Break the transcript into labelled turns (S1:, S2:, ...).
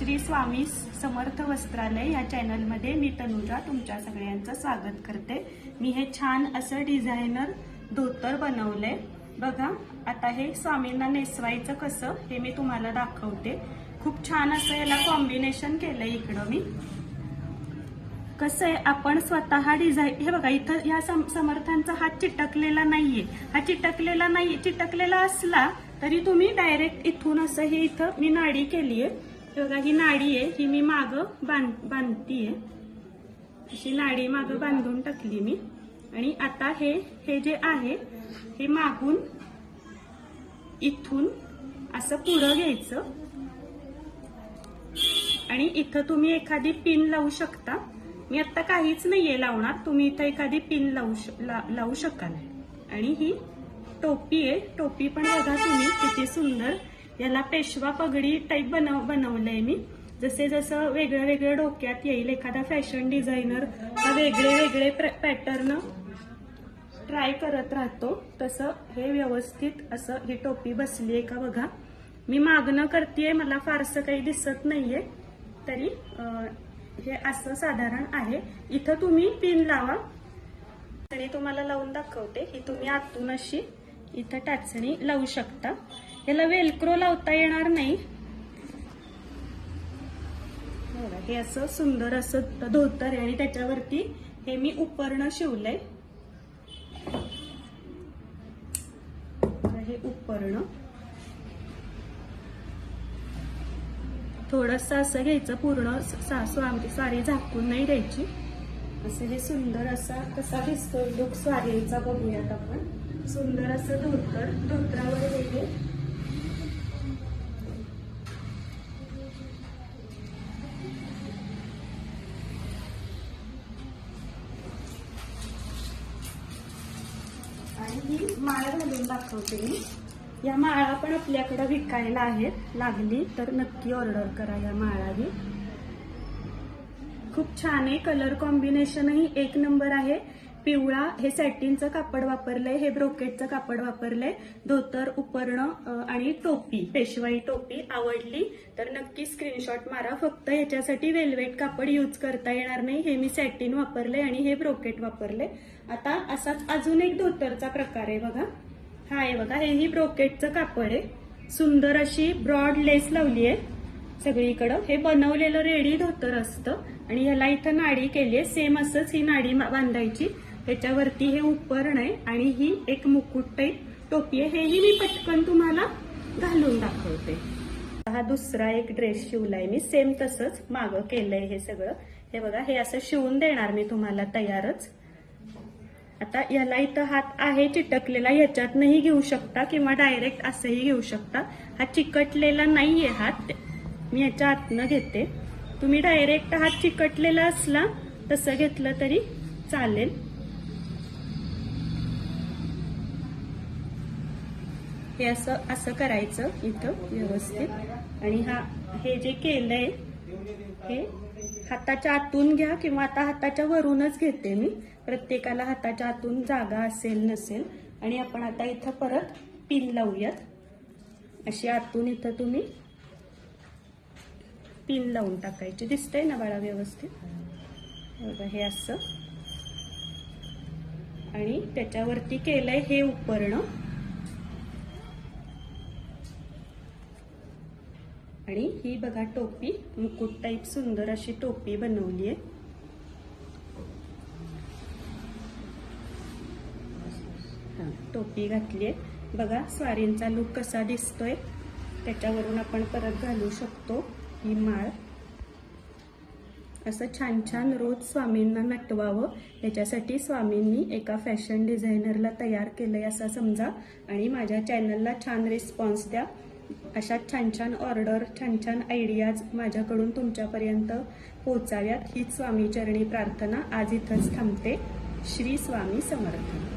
S1: श्री स्वामी समर्थ वस्त्रालय या चॅनलमध्ये मी तनुजा तुमच्या सगळ्यांचं स्वागत करते. मी हे छान असं डिझायनर धोतर बनवलंय. बघा आता हे स्वामींना नेसवायचं कसं हे मी तुम्हाला दाखवते. खूप छान असं याला कॉम्बिनेशन केलंय इकडं मी. कसं आहे आपण स्वतः डिझाईन हे बघा इथं ह्या सम- समर्थांचा हात चिटकलेला नाहीये. हा चिटकलेला नाही चिटकलेला असला तरी तुम्ही डायरेक्ट इथून असं हे इथं मी नाडी केलीये. आहे बघा ही नाडी आहे ही मी माग बांध बांधतीये. अशी नाडी माग बांधून टाकली मी. आणि आता हे हे जे आहे हे मागून इथून असं पुढं घ्यायचं. आणि इथं तुम्ही एखादी पिन लावू शकता. मी आता काहीच नाहीये लावणार. तुम्ही इथं एखादी पिन लावू श- ला- लावू शकाल. आणि ही टोपी आहे. टोपी पण बघा तुम्ही किती सुंदर याला पेशवा पगडी टाईप बनव बनवलंय मी. जसे जसं वेगळं वेगळं डोक्यात येईल एखादा फॅशन डिझायनर हा वेगळे वेगळे पॅटर्न ट्राय करत राहतो. तसं हे व्यवस्थित असं ही टोपी बसली आहे का बघा. मी मागणं करते मला फारसं काही दिसत नाहीये. तरी हे असं साधारण आहे. इथं तुम्ही पिन लावा. तरी तुम्हाला लावून दाखवते. ही तुम्ही आतून अशी इथं टाचणी लावू शकता. याला वेलक्रो लावता येणार नाही. हे असं सुंदर असं धोतर आहे आणि त्याच्यावरती हे मी उपर्ण शिवलंय. हे उपर्ण. थोडस असं घ्यायचं पूर्ण सासू आमची स्वारी झाकून नाही द्यायची. असं हे सुंदर असा कसा दिसतोय? लुक स्वारीचा बघूयात आपण. सुंदर असं धोतर धोतरावर वेगळे ही माळ घालून दाखवते मी. या माळा पण आपल्याकडे विकायला आहेत. लागली तर नक्की ऑर्डर करा या माळाही. खूप छान आहे. कलर कॉम्बिनेशनही एक नंबर आहे. पिवळा हे सॅटिनचं कापड वापरलंय हे ब्रोकेटचं कापड वापरलंय. धोतर उपर्ण आणि टोपी पेशवाई टोपी आवडली तर नक्की स्क्रीनशॉट मारा. फक्त याच्यासाठी वेल्वेट कापड यूज करता येणार नाही. हे मी सॅटिन वापरलंय आणि हे ब्रोकेट वापरले आता असाच अजून एक धोतरचा प्रकार आहे बघा. हा आहे बघा हेही ब्रोकेटचं कापड आहे. सुंदर अशी ब्रॉड लेस लावली आहे. सगळीकडं. हे बनवलेलं रेडी धोतर असतं. आणि ह्याला इथं नाडी केली आहे. सेम असंच ही नाडी बांधायची. त्याच्यावरती हे उपरण आहे आणि ही एक मुकुट टाईप टोपी आहे हेही मी पटकन तुम्हाला घालून दाखवते. हा दुसरा एक ड्रेस शिवलाय मी सेम तसंच मागं केलंय हे सगळं. हे बघा हे असं शिवून देणार मी तुम्हाला तयारच. आता याला इथं हात आहे चिटकलेला ह्याच्यातनंही घेऊ शकता किंवा डायरेक्ट असंही घेऊ शकता. हा चिकटलेला नाहीये हात मी याच्या आतनं घेते. तुम्ही डायरेक्ट हात चिकटलेला असला तसं घेतलं तरी चालेल. हे असं असं करायचं इथं व्यवस्थित. आणि हा हे जे केलंय हे हाताच्या आतून घ्या किंवा आता हाताच्या वरूनच घेते मी. प्रत्येकाला हाताच्या आतून जागा असेल नसेल. आणि आपण आता इथं परत पिन लावूयात. अशी आतून इथं तुम्ही पिन लावून टाकायची. दिसतंय ना बाळा व्यवस्थित? बघा हे असं. आणि त्याच्यावरती केलंय हे उपरणं. आणि ही बघा टोपी मुकुट टाईप सुंदर अशी टोपी बनवली आहे. टोपी घातली आहे. बघा स्वारींचा लुक कसा दिसतोय. त्याच्यावरून आपण परत घालू शकतो ही माळ. असं छान छान रोज स्वामींना नटवावं. याच्यासाठी स्वामींनी एका फॅशन डिझायनरला तयार केलंय असं समजा. आणि माझ्या चॅनलला छान रिस्पॉन्स द्या. अशा छान छान ऑर्डर छान छान आयडियाज माझ्याकडून तुमच्यापर्यंत पोचाव्यात हीच स्वामीचरणी प्रार्थना आज इथंच थांबते. श्री स्वामी समर्थ.